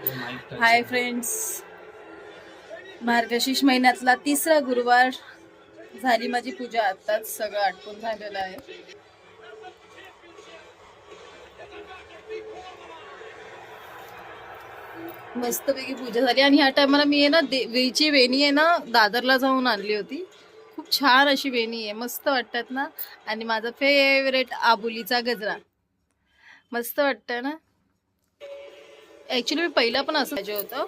Hi friends मार्गशीर्ष महिन्यातला तिसरा गुरुवार झाली माझी पूजा. आत्ताच सगळं आटपून झालेलं आहे. मस्तपैकी पूजा झाली. आणि ह्या टायमाला मी आहे ना देवीची वेणी आहे ना दादरला जाऊन आणली होती. खूप छान अशी वेणी आहे. मस्त वाटतात ना. आणि माझा फेवरेट आबुलीचा गजरा. मस्त वाटतं ना? ऍक्च्युली मी पहिला पण असं पाहिजे होतं.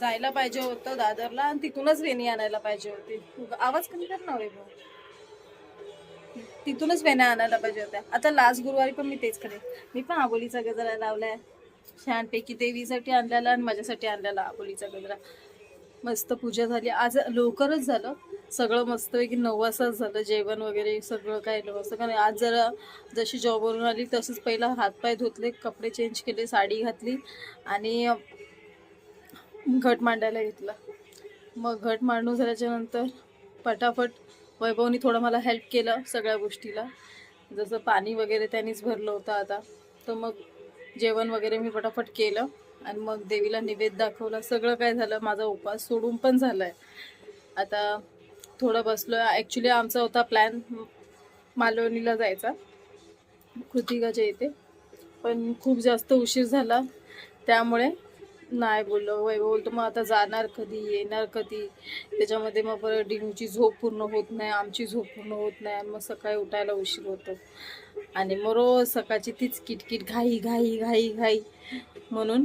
जायला पाहिजे होतं दादरला आणि तिथूनच वेणी आणायला पाहिजे होती. आवाज कमी कर ना वैभव. तिथूनच वेण्या आणायला पाहिजे होत्या. आता लास्ट गुरुवारी पण मी तेच करेन. मी पण आबोलीचा गजरा लावलाय. छानपैकी देवीसाठी आणलेला आणि माझ्यासाठी आणलेला आबोलीचा गजरा. मस्त पूजा झाली. आज लवकरच झालं. सगळं मस्तपैकी नऊ वाजताच झालं जेवण वगैरे सगळं काय नऊ वाजता कारण आज जरा जशी जॉबवरून आली तसंच पहिला हातपाय धुतले कपडे चेंज केले साडी घातली आणि घट मांडायला घेतला. मग घट मांडून झाल्याच्यानंतर पटापट वैभवनी थोडं मला हेल्प केलं सगळ्या गोष्टीला. जसं पाणी वगैरे त्यांनीच भरलं होतं आता. तर मग जेवण वगैरे मी पटापट केलं आणि मग देवीला निवेद दाखवला. सगळं काय झालं माझा उपवास सोडून पण झाला आहे आता थोडं बसलो ॲक्च्युली आमचा होता प्लॅन मालवणीला जायचा. कृतिकाच्या इथे. पण खूप जास्त उशीर झाला. त्यामुळे नाही बोललो. वैभव बोलतो मग आता जाणार कधी? येणार कधी? त्याच्यामध्ये मग परत डिनूची झोप पूर्ण होत नाही. आमची झोप पूर्ण होत नाही. आणि मग सकाळी उठायला उशीर होतो. आणि मग रोज सकाळची तीच किटकिट घाई घाई घाई घाई. म्हणून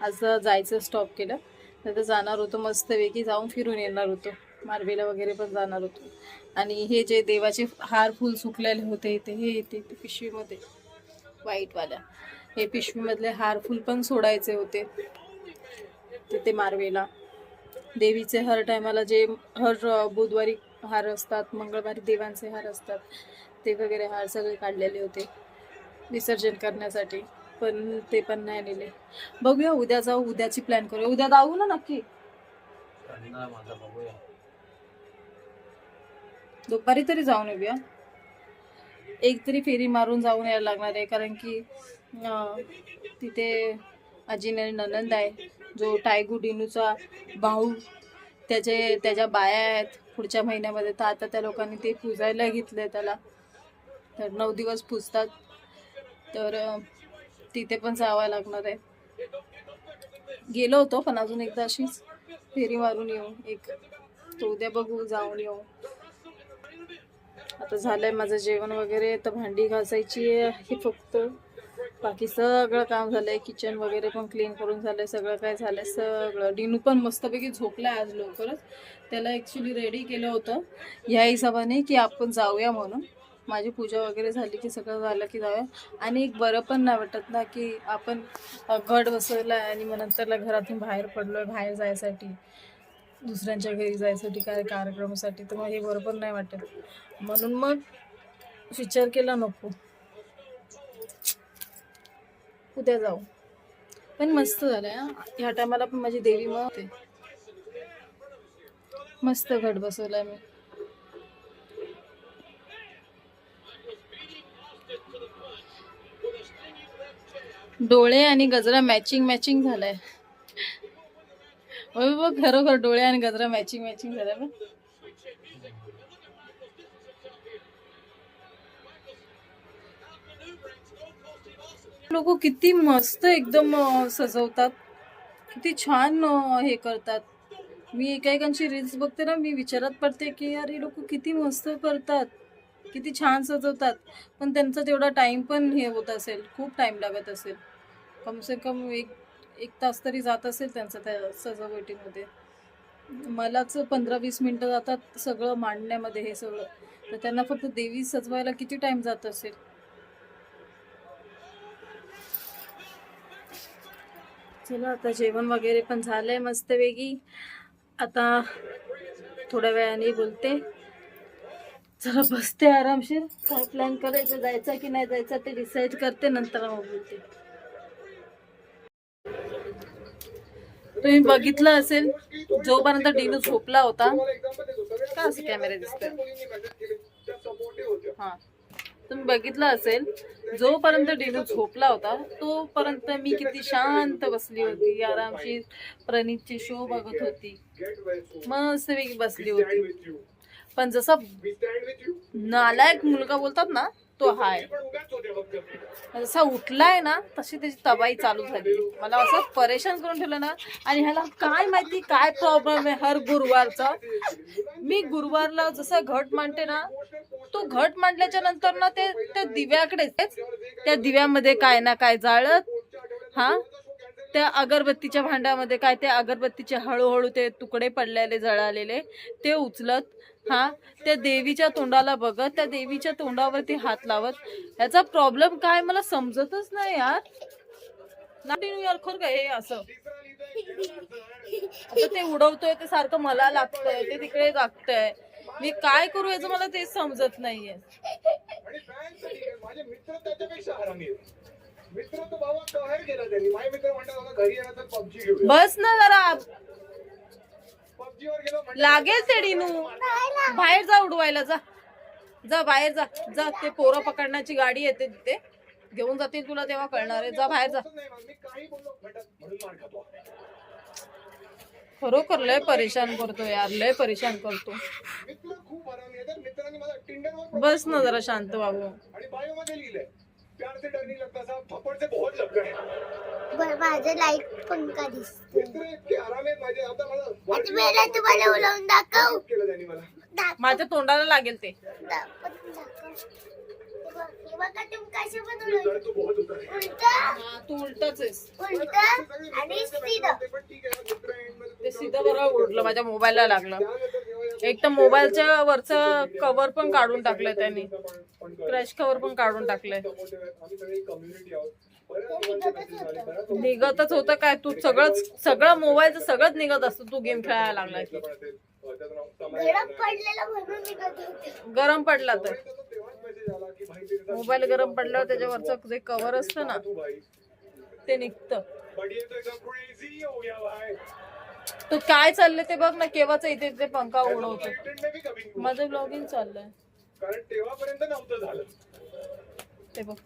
आज जायचं स्टॉप केलं. नाही तर जाणार होतो मस्तपैकी. जाऊन फिरून येणार होतो. मारवेला वगैरे पण जाणार होतो. आणि हे जे देवाचे हार फुल सुकलेले होते ते हे येते ते पिशवीमध्ये वाईटवाल्या हे पिशवीमधले हार फुल पण सोडायचे होते. तिथे मारवेला. देवीचे हर टायमाला जे हर बुधवारी हार असतात मंगळवारी देवांचे हार असतात ते वगैरे हार सगळे काढलेले होते. विसर्जन करण्यासाठी. पण ते पण नाही नेले. बघूया उद्या जाऊ उद्याची प्लॅन करूया. उद्या जाऊ ना नक्की? दुपारी तरी जाऊन येऊया. एक तरी फेरी मारून जाऊन यायला लागणार आहे कारण की तिथे अजिने ननंद आहे जो टायगू डिनूचा भाऊ त्याचे त्याच्या बाया आहेत पुढच्या महिन्यामध्ये तर आता त्या लोकांनी ते पुजायला घेतलं त्याला. तर नऊ दिवस पुजतात. तर तिथे पण जावं लागणार आहे. गेलो होतो पण अजून एकदा अशीच फेरी मारून येऊ एक तो उद्या बघू जाऊन येऊ. आता झालंय माझं जेवण वगैरे तर भांडी घासायची आहे फक्त. बाकी सगळं काम झालंय किचन वगैरे पण क्लीन करून झालंय सगळं काय झालंय सगळं. डिनू पण मस्तपैकी झोपलाय आज लवकरच. त्याला ॲक्च्युली रेडी केलं होतं. ह्या हिशोबाने की आपण जाऊया म्हणून. माझी पूजा वगैरे झाली की सगळं झालं की जाऊया. आणि एक बरं पण नाही वाटत ना की आपण गड बसवला आणि मग नंतरला घरातून बाहेर पडलोय बाहेर जायसाठी. दुसऱ्यांच्या घरी जायसाठी काय कार्यक्रमासाठी तर मग हे बरोबर नाही वाटत. म्हणून मग विचार केला नको. उद्या जाऊ. पण मस्त झालं ह्या टायमाला पण माझी देवी मग होते मस्त घट बसवला मी. डोळे आणि गजरा मॅचिंग मॅचिंग झालाय. होय बघ खरोखर डोळे आणि गजरा मॅचिंग मॅचिंग झाल्या बघ. लोक किती मस्त एकदम सजवतात. किती छान हे करतात. मी एकाएकांची रील्स बघते ना मी विचारात पडते की यार हे लोक किती मस्त करतात. किती छान सजवतात. पण त्यांचा तेवढा टाइम पण हे होत असेल खूप टाइम लागत असेल. कमसे कम एक एक तास तरी जात असेल त्यांचं त्या सजावटीमध्ये. मलाच पंधरा वीस मिनटं जातात सगळं मांडण्यामध्ये हे सगळं. तर त्यांना फक्त देवी सजवायला किती टाइम जात असेल? चला आता जेवण वगैरे पण झालंय मस्तपैकी आता थोड्या वेळाने बोलते. चला बसते आरामशीर. काय प्लॅन करायचं जायचं की नाही जायचं ते डिसाईड करते नंतर मग बोलते. तुम्ही बघितलं असेल जोपर्यंत डिनू झोपला होता का असं कॅमेरे दिसत हा. तुम्ही बघितलं असेल जोपर्यंत डिनू झोपला होता तोपर्यंत मी किती शांत बसली होती आरामशी प्रणितची शो बघत होती. मस्तपैकी बसली होती. पण जसा नालायक मुलगा बोलतात ना तो हाय. म्हणजे जसा उठलाय ना तशी त्याची तबाई चालू झाली. मला असं परेशान करून ठेवलं ना आणि ह्याला काय माहिती काय प्रॉब्लेम आहे हर गुरुवारचा. मी गुरुवारला जसा घट मांडते ना तो घट मांडल्याच्या नंतर ना ते त्या दिव्याकडेच त्या दिव्यामध्ये काय ना काय जाळत हा? त्या अगरबत्तीच्या भांड्यामध्ये काय ते अगरबत्तीचे हळूहळू ते तुकडे पडलेले जळालेले ते उचलत. हा त्या देवीच्या तोंडाला बघत त्या देवीच्या तोंडावरती हात लावत. याचा प्रॉब्लेम काय? मला समजतच नाही यार. खर काय हे असं? आता ते उडवतोय ते सारखं मला लागतंय ते तिकडे लागतंय. मी काय करू याचं मला तेच समजत नाहीये. तो बाबा बाहेर गेला त्यांनी. माझे मित्र म्हणतात "आता घरी येणार तर पबजी घेऊया बस ना जरा. लागेल ते डिनू. बाहेर जा उडवायला जा. जा बाहेर जा. जा ते पोरं पकडण्याची गाडी येते तिथे. घेऊन जातील तुला तेव्हा कळणार आहे. जा बाहेर जा. "असं नाही मग मी काही बोललो म्हणतात म्हणून मार खातो खरोखर लय परेशान करतो यार. लय परेशान करतो. बस ना जरा शांत बाबू. आणि बायो मध्ये लिहिलंय प्यार से डर नहीं लगता सा थप्पड़ से बहुत लगता है बर माझं लाइट पंखा आता वेळेला तुम्हाला उलवून दाखव. माझ्या तोंडाला लागेल ते. हे हे तो है हा, उलटच आहेस. उलट आणि सीधा. पण ठीक आहे ना, मित्र आहे, ते सीधं बरोबर उडलं माझ्या मोबाईलला लागलं. एक तर मोबाईलच्या वरचं कव्हर पण काढून टाकलंय त्यांनी. क्रॅश कव्हर पण काढून टाकलंय. लोकांचे निघतच होतं. काय? तू सगळंच सगळं मोबाईलचं सगळंच निघत असतं. तू गेम खेळायला लागला की. गरम आहे. पडलेलं म्हणून निघत होते. गरम पडला तर. मोबाईल गरम पडल्यावर त्याच्यावरचं जे कव्हर असतं ना तू भाई. ते निघतं. तो एकदम crazy हो गया भाई. तो काय चाललंय ते बघ ना केव्हाच इथे ते पंखा उडवतो. माझं ब्लॉगिंग चाललंय. कारण तेव्हापर्यंत नव्हतं झालं. ते बघ?